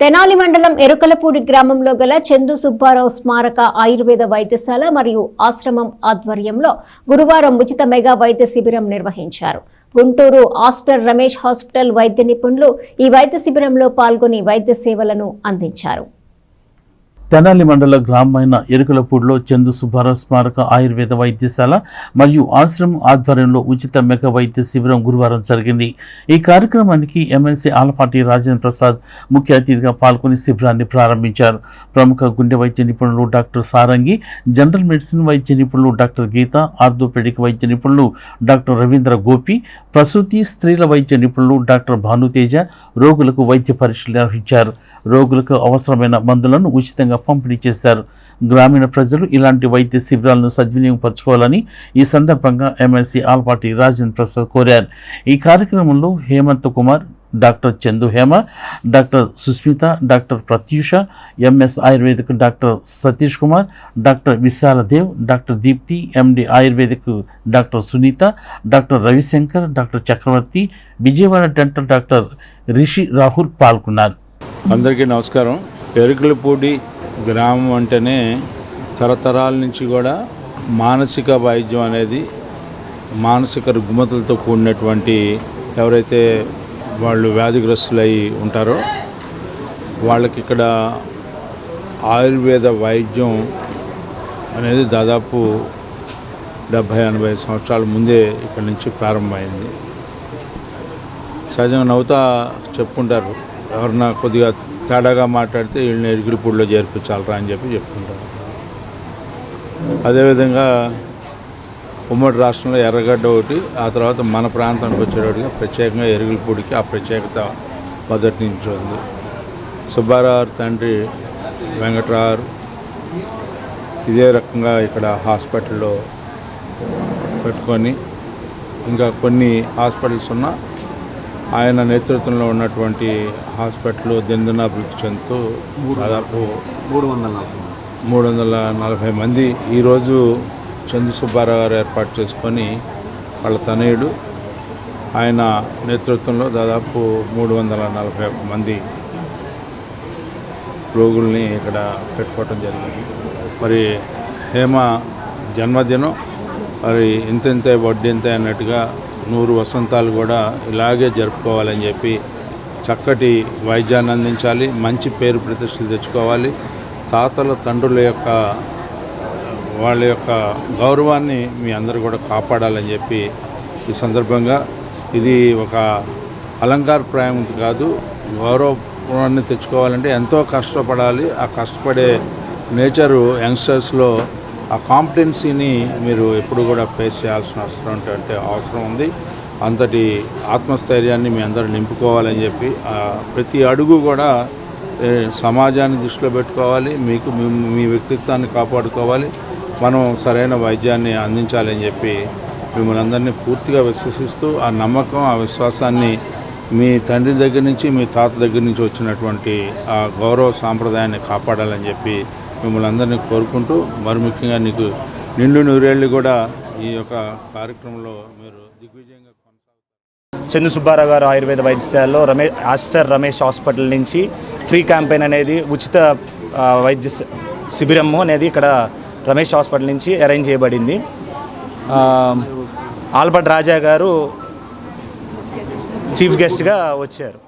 తెనాలి మండలం ఎరుకలపూడి గ్రామంలో గల చందు సుబ్బారావు స్మారక ఆయుర్వేద వైద్యశాల మరియు ఆశ్రమం ఆధ్వర్యంలో గురువారం ఉచిత మెగా వైద్య శిబిరం నిర్వహించారు. గుంటూరు ఆస్టర్ రమేష్ హాస్పిటల్ వైద్య నిపుణులు ఈ వైద్య శిబిరంలో పాల్గొని వైద్య సేవలను అందించారు. తెనాలి మండల గ్రామమైన ఎరుకలపూడిలో చందు సుబ్బారావు స్మారక ఆయుర్వేద వైద్యశాల మరియు ఆశ్రమం ఆధ్వర్యంలో ఉచిత మెగా వైద్య శిబిరం గురువారం జరిగింది. ఈ కార్యక్రమానికి ఎమ్మెల్సీ ఆలపాటి రాజేంద్ర ప్రసాద్ ముఖ్య అతిథిగా పాల్గొని శిబిరాన్ని ప్రారంభించారు. ప్రముఖ గుండె వైద్య నిపుణులు డాక్టర్ సారంగి జనరల్ మెడిసిన్ వైద్య నిపుణులు డాక్టర్ గీత ఆర్థోపెడిక్ వైద్య నిపుణులు డాక్టర్ రవీంద్ర గోపి ప్రసూతి స్త్రీల వైద్య నిపుణులు డాక్టర్ భానుతేజ రోగులకు వైద్య పరీక్షలు నిర్వహించారు. రోగులకు అవసరమైన మందులను ఉచితంగా పంపిణీ చేశారు. గ్రామీణ ప్రజలు ఇలాంటి వైద్య శిబిరాలను సద్వినియోగపరచుకోవాలని ఈ సందర్భంగా ఎమ్మెల్సీ ఆల్పాటి రాజేంద్ర ప్రసాద్ కోరారు. ఈ కార్యక్రమంలో Hemanth Kumar doctor Chandu Hema doctor Susmitha doctor Pratyusha M S ayurvedic doctor Satish Kumar doctor Vishaladev doctor Deepthi M D ayurvedic doctor Sunitha doctor Ravishankar doctor Chakravarthi Vijayawada dental doctor Rishi Rahul పాల్గొన్నారు. అందరికీ నమస్కారం. ఎరుకలపూడి గ్రామం అంటేనే తరతరాల నుంచి కూడా మానసిక వైద్యం అనేది మానసిక రుగ్మతలతో కూడినటువంటి ఎవరైతే వాళ్ళు వ్యాధిగ్రస్తులై ఉంటారో వాళ్ళకి ఇక్కడ ఆయుర్వేద వైద్యం అనేది దాదాపు డెబ్భై ఎనభై సంవత్సరాల ముందే ఇక్కడ నుంచి ప్రారంభమైంది. సహజంగా నవ్వుతా చెప్పుకుంటారు. ఎవరన్నా కొద్దిగా తేడాగా మాట్లాడితే వీళ్ళని ఎరుగులపూడిలో చేర్పించాలరా అని చెప్పి చెప్పుకుంటారు. అదేవిధంగా ఉమ్మడి రాష్ట్రంలో ఎర్రగడ్డ ఒకటి ఆ తర్వాత మన ప్రాంతానికి వచ్చేటట్టుగా ప్రత్యేకంగా ఎరుగులపూడికి ఆ ప్రత్యేకత మొదటి నుంచి ఉంది. సుబ్బారావు తండ్రి వెంకటరావు ఇదే రకంగా ఇక్కడ హాస్పిటల్లో పెట్టుకొని ఇంకా కొన్ని హాస్పిటల్స్ ఉన్నా ఆయన నేతృత్వంలో ఉన్నటువంటి హాస్పిటల్ దినదినాభివృద్ధి చెందుతూ దాదాపు మూడు వందల నలభై మూడు వందల నలభై మంది ఈరోజు చందు సుబ్బారావు గారు ఏర్పాటు చేసుకొని వాళ్ళ తనయుడు ఆయన నేతృత్వంలో దాదాపు మూడు వందల నలభై మంది రోగుల్ని ఇక్కడ పెట్టుకోవటం జరిగింది. మరి హేమ జన్మదినం మరి ఇంతింతే వడ్డింతే అన్నట్టుగా నూరు వసంతాలు కూడా ఇలాగే జరుపుకోవాలని చెప్పి చక్కటి వైద్యాన్ని అందించాలి మంచి పేరు ప్రతిష్టలు తెచ్చుకోవాలి. తాతల తండ్రుల యొక్క వాళ్ళ యొక్క గౌరవాన్ని మీ అందరూ కూడా కాపాడాలని చెప్పి ఈ సందర్భంగా ఇది ఒక అలంకారప్రాయం కాదు గౌరవాన్ని తెచ్చుకోవాలంటే ఎంతో కష్టపడాలి. ఆ కష్టపడే నేచరు యంగ్స్టర్స్లో ఆ కాంపిటెన్సీని మీరు ఎప్పుడు కూడా ఫేస్ చేయాల్సిన అవసరం అంటే అవసరం ఉంది. అంతటి ఆత్మస్థైర్యాన్ని మీ అందరూ నింపుకోవాలని చెప్పి ప్రతి అడుగు కూడా సమాజాన్ని దృష్టిలో పెట్టుకోవాలి. మీకు మీ వ్యక్తిత్వాన్ని కాపాడుకోవాలి. మనం సరైన వైద్యాన్ని అందించాలని చెప్పి మిమ్మల్ని అందరినీ పూర్తిగా విశ్వసిస్తూ ఆ నమ్మకం ఆ విశ్వాసాన్ని మీ తండ్రి దగ్గర నుంచి మీ తాత దగ్గర నుంచి వచ్చినటువంటి ఆ గౌరవ సాంప్రదాయాన్ని కాపాడాలని చెప్పి మిమ్మల్ని అందరినీ కోరుకుంటూ మరి ముఖ్యంగా నీకు నిండు నూరేళ్ళు కూడా ఈ యొక్క కార్యక్రమంలో మీరు దిగ్విజయంగా చందు సుబ్బారావు గారు ఆయుర్వేద వైద్యశాలలో రమేష్ ఆస్టర్ రమేష్ హాస్పిటల్ నుంచి ఫ్రీ క్యాంపెయిన్ అనేది ఉచిత వైద్య శి- శిబిరము అనేది ఇక్కడ రమేష్ హాస్పిటల్ నుంచి అరేంజ్ చేయబడింది. ఆల్బర్ట్ రాజా గారు చీఫ్ గెస్ట్గా వచ్చారు.